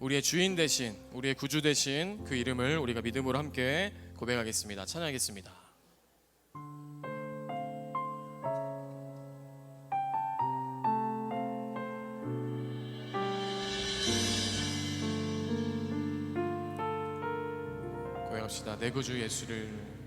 우리의 주인 대신 우리의 구주 대신 그 이름을 우리가 믿음으로 함께 고백하겠습니다. 찬양하겠습니다. 고백합시다. 내 구주 예수를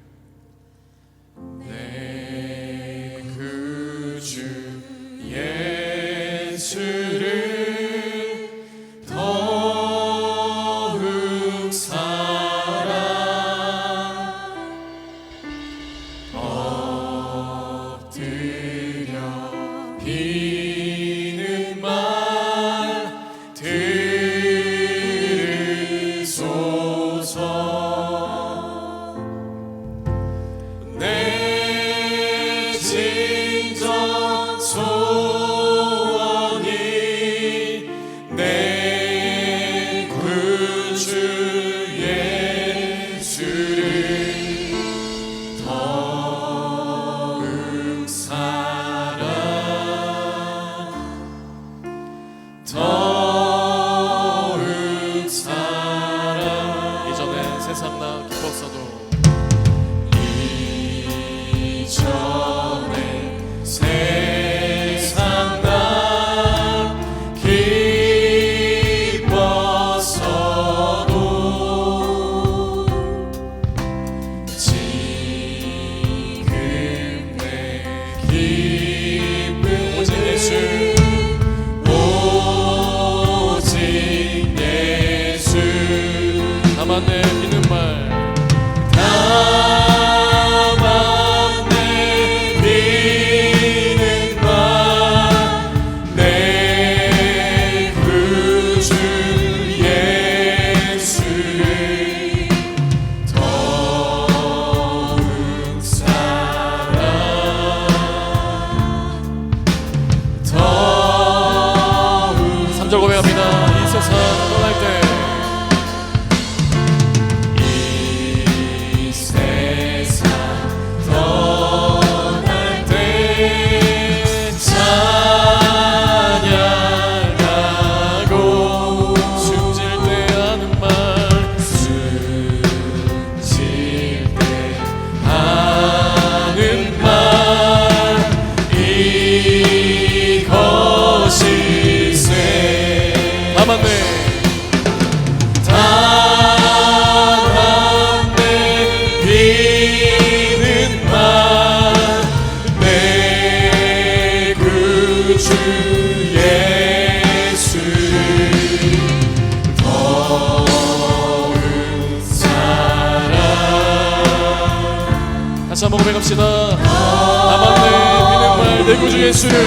고백합시다. 다 맞네, 믿는 말, 내 구주 예수. 다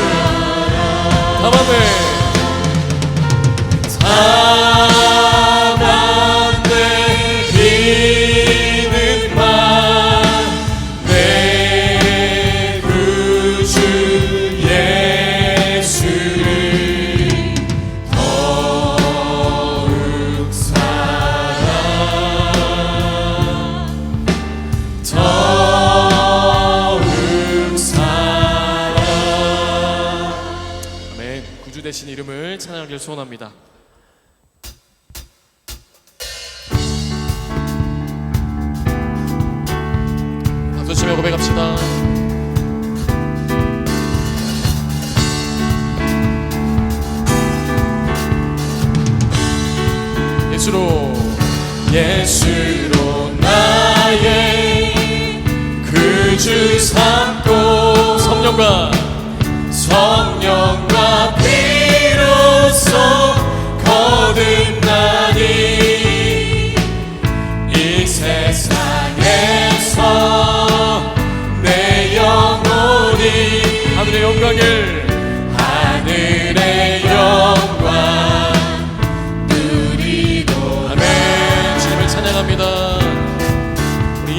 맞네. 대신 이름을 찬양하길 소원합니다. 조심히 고백합시다. 예수로 예수로 나의 그 주 삼고 성령과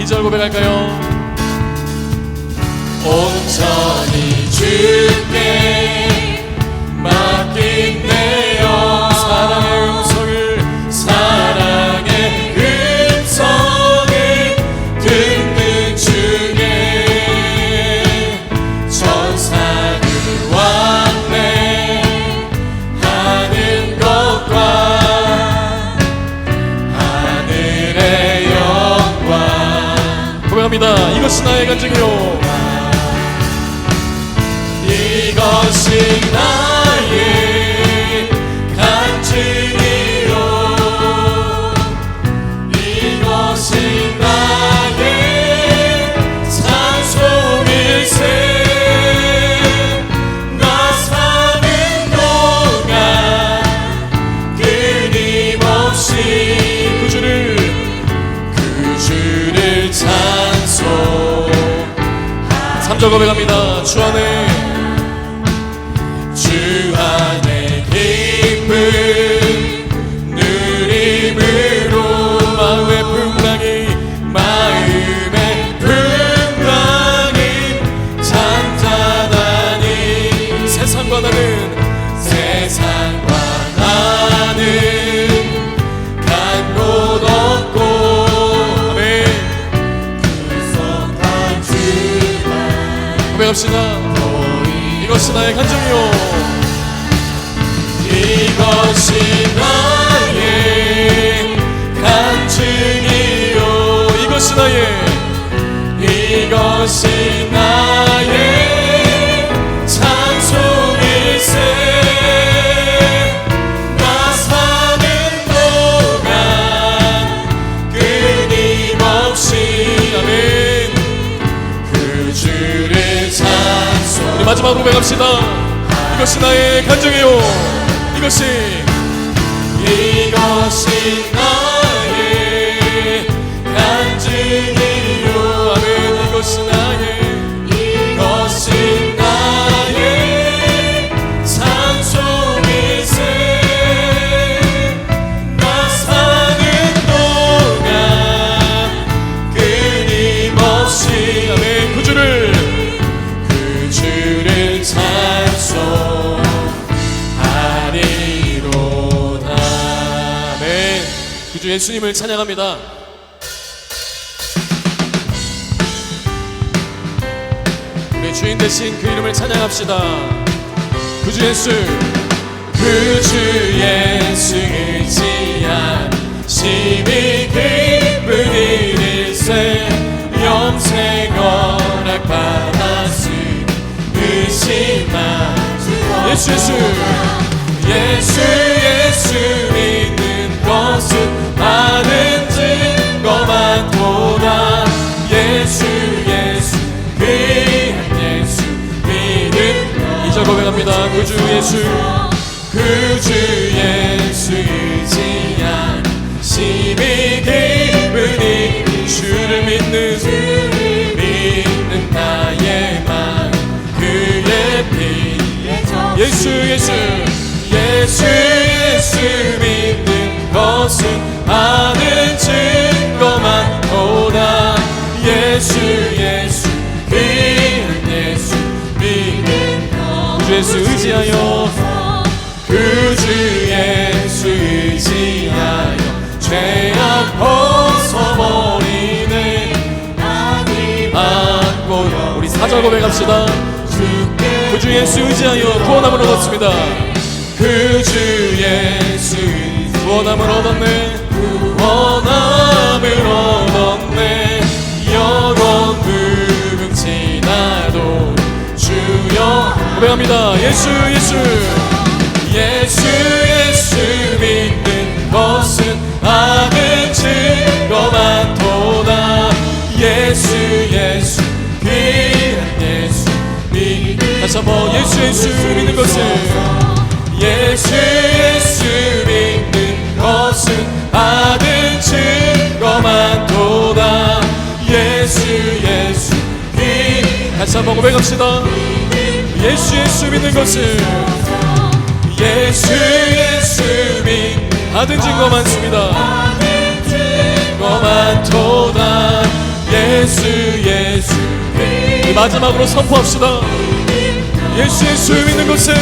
2절 고백할까요? 온전히 주께 이것이 나의 간증이요. 이것이 나의 3절 고백합니다. 주 안에 주 안에 기쁨 누림으로 마음의 풍랑이 마음의 풍랑이 잔잔하니 세상과 나는 세상 고백합시다. 이것이 나의 간증이요 이것이 나의 간증이요 이것이 나의 이것이 나의 이것이 나의 간증이요. 이것이 이것이 예수님을 찬양합니다. 우리 주인 대신 그 이름을 찬양합시다. 그주 예수 그주 예수 의지한 심히 기쁜 일일세 영생 허락 받았으니 의심하 예수 예수 예수 예수 주 예수. 그 주 예수 의지한 심히 기쁘니 주를 믿는 믿는 나의 마음 그의 피 예수 예수 예수. 예수 하여 그주 예수 의지하여 죄악 벗어버리네. 안고요 우리 사절 고백합시다. 그주 예수 의지하여 구원함을 얻었습니다. 그주 예수 구원함을 얻었네. 구원함을 얻었네 고백합니다. 예수 예수. 예수 예수 믿는 것은 많은 증거만 도다. 예수 예수. 귀한 예수 믿는 다시 한번 예수 예수 믿는 것은 예수 예수 믿는 것은 받은 증거만 도다. 예수 예수. 믿 다시 한번 고백합시다 예수 예수 믿는 것은 예수 예수 믿 받은 증거 많습니다. 증거만 도다. 예수 예수. 믿 마지막으로 선포합시다. 예수 예수 믿는 것은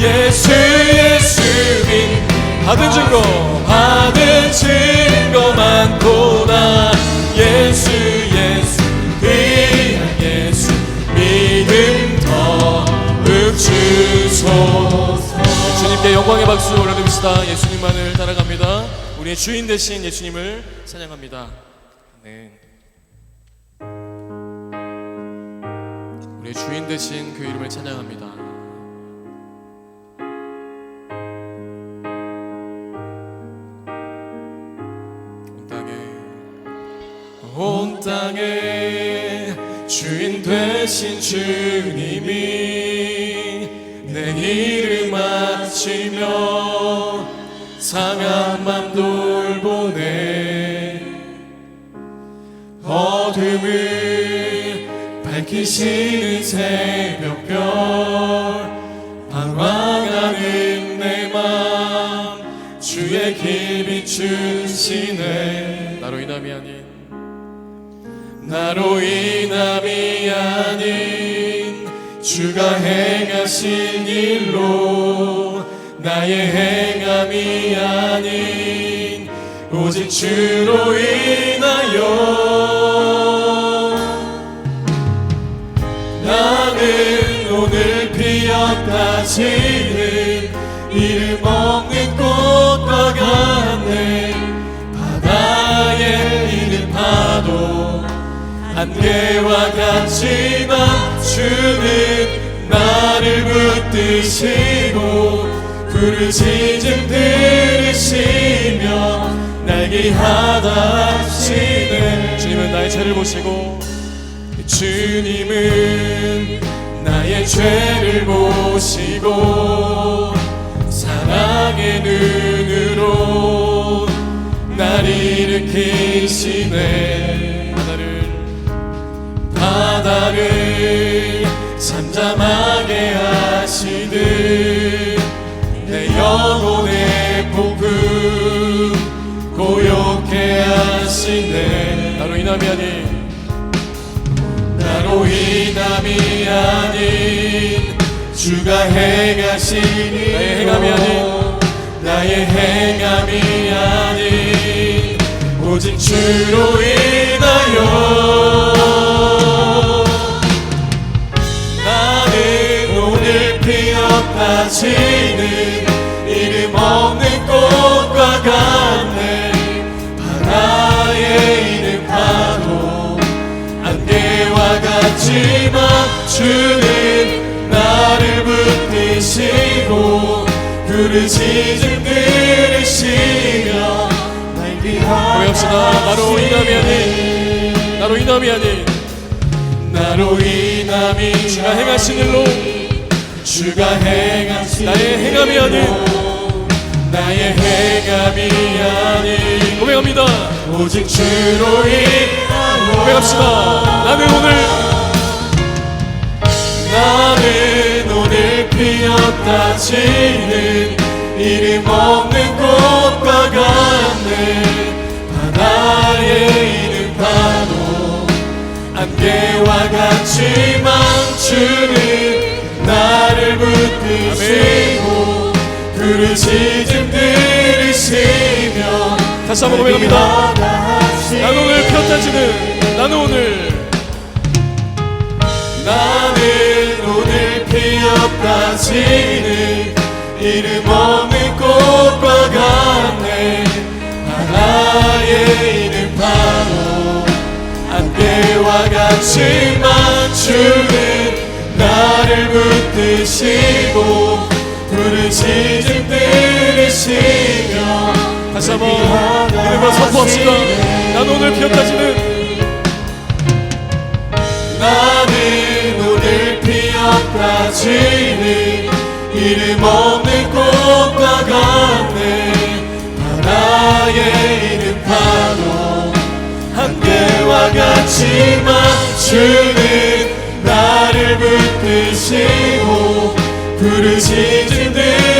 예수 예수 믿 받은 증거. 받은 증거만 예수 예수 주소서 주님께 영광의 박수 올려드립시다 예수님만을 따라갑니다 우리의 주인 되신 예수님을 찬양합니다 네. 우리 주인 되신 그 이름을 찬양합니다. 온 땅에 주인 되신 주님이 내 이름 아치며 상한 맘 돌보네. 어둠을 밝히시는 새벽별 방황하는 내 맘 주의 길 비추시네. 나로 인함이 아닌 나로 인함이 아닌 주가 행하신 일로 나의 행함이 아닌 오직 주로 인하여 나는 오늘 피었다 지는 이름 없는 꽃과 같네 바다에 있는 파도 안개와 같지만 주는 나를 붙드시고 부르짖음 들으시며 날개 하다 하시네. 주님은 나의 죄를 보시고 주님은 나의 죄를 보시고 사랑의 눈으로 날 일으키시네. 바다를 바다를 잠잠하게 하시듯 내 영혼의 복음 고요케 하시네. 나로 인함이 아닌 나로 인함이 아닌 주가 행하신 나의 행함이 아닌 나의 행함이 아닌 오직 주로 인하여 주는 나를 붙드시고 부르짖음 들으시며 날 고백합시다. 나로 인함이 아닌 나로 인함이 아닌. 나로 인함이 주가 행하신 일로. 주가 행하신 나의 행함이 아닌. 나의 행함이 아닌. 고백합니다. 오직 주로 인하여. 고백합시다. 나는 오늘 나는 오늘 피었다 지는 이름 없는 꽃과 같네 바다에 있는 파도 안개와 같지만 주는 나를 붙드시고 부르짖음 들으시며 다시 한번 고백합니다. 나는 오늘 피었다 지는 나는 오늘 나는 다 지는 이름 없는 꽃과 같네 바다에 있는 파도 안개와 같지만 주는 나를 붙드시고 부르짖음 들으시며 다시 한번 이름으로 선포합시다. 나는 오늘 피었다 지는 나는 오늘 지는 이름 없는 꽃과 같네. 바다에 있는 파도 한계와 같지만 주는 나를 붙드시고 부르짖음 들